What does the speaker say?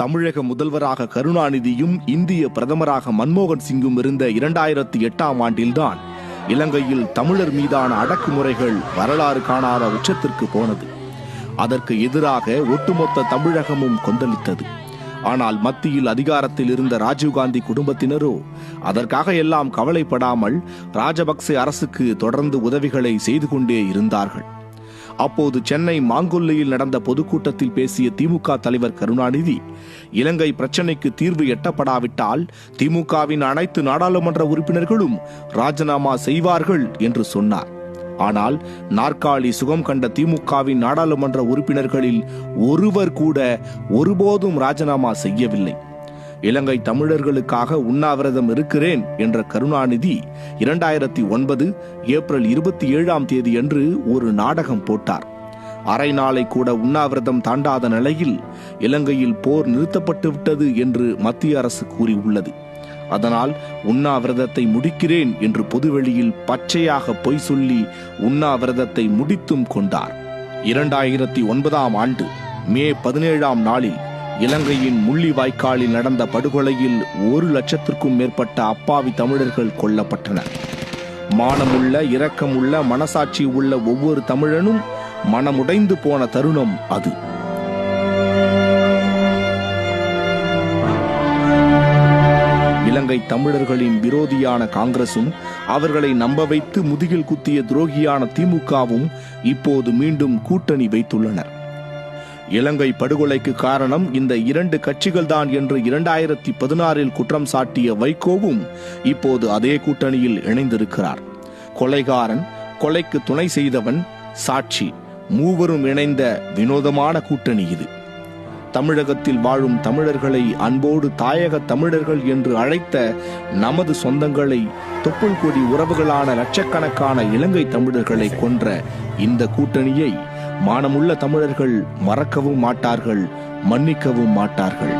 தமிழக முதல்வராக கருணாநிதியும் இந்திய பிரதமராக மன்மோகன் சிங்கும் இருந்த இரண்டாயிரத்தி எட்டாம் ஆண்டில்தான் இலங்கையில் தமிழர் மீதான அடக்குமுறைகள் வரலாறு காணாத உச்சத்திற்கு போனது. அதற்கு எதிராக ஒட்டுமொத்த தமிழகமும் கொந்தளித்தது. ஆனால் மத்தியில் அதிகாரத்தில் இருந்த ராஜீவ்காந்தி குடும்பத்தினரோ அதற்காக எல்லாம் கவலைப்படாமல் ராஜபக்சே அரசுக்கு தொடர்ந்து உதவிகளை செய்து கொண்டே இருந்தார்கள். அப்போது சென்னை மாங்கொல்லையில் நடந்த பொதுக்கூட்டத்தில் பேசிய திமுக தலைவர் கருணாநிதி இலங்கை பிரச்சினைக்கு தீர்வு எட்டப்படாவிட்டால் திமுகவின் அனைத்து நாடாளுமன்ற உறுப்பினர்களும் ராஜினாமா செய்வார்கள் என்று சொன்னார். ஆனால் நாற்காலி சுகம் கண்ட திமுகவின் நாடாளுமன்ற உறுப்பினர்களில் ஒருவர் கூட ஒருபோதும் ராஜினாமா செய்யவில்லை. இலங்கை தமிழர்களுக்காக உண்ணாவிரதம் இருக்கிறேன் என்ற கருணாநிதி இரண்டாயிரத்தி ஒன்பது ஏப்ரல் இருபத்தி ஏழாம் தேதியன்று ஒரு நாடகம் போட்டார். அரை நாளை கூட உண்ணாவிரதம் தாண்டாத நிலையில் இலங்கையில் போர் நிறுத்தப்பட்டுவிட்டது என்று மத்திய அரசு கூறியுள்ளது. அதனால் உண்ணாவிரதத்தை முடிக்கிறேன் என்று பொதுவெளியில் பச்சையாக பொய் சொல்லி உண்ணாவிரதத்தை முடித்தும் கொண்டார். இரண்டாயிரத்தி ஒன்பதாம் ஆண்டு மே பதினேழாம் நாளில் இலங்கையின் முள்ளிவாய்க்காலில் நடந்த படுகொலையில் ஒரு லட்சத்திற்கும் மேற்பட்ட அப்பாவி தமிழர்கள் கொல்லப்பட்டனர். மானமுள்ள இரக்கமுள்ள மனசாட்சி உள்ள ஒவ்வொரு தமிழனும் மனமுடைந்து போன தருணம் அது. இலங்கை தமிழர்களின் விரோதியான காங்கிரசும் அவர்களை நம்ப வைத்து முதுகில் குத்திய துரோகியான திமுகவும் இப்போது மீண்டும் கூட்டணி வைத்துள்ளனர். இலங்கை படுகொலைக்கு காரணம் இந்த இரண்டு கட்சிகள்தான் என்று இரண்டாயிரத்தி பதினாறில் குற்றம் சாட்டிய வைகோவும் இப்போது அதே கூட்டணியில் இணைந்திருக்கிறார். கொலைகாரன் கொலைக்கு துணை செய்தவன் சாட்சி மூவரும் இணைந்த வினோதமான கூட்டணி இது. தமிழகத்தில் வாழும் தமிழர்களை அன்போடு தாயக தமிழர்கள் என்று அழைத்த நமது சொந்தங்களை தொப்புள் கொடி உறவுகளான லட்சக்கணக்கான இலங்கை தமிழர்களை கொன்ற இந்த கூட்டணியை மானமுள்ள தமிழர்கள் மறக்கவும் மாட்டார்கள் மன்னிக்கவும் மாட்டார்கள்.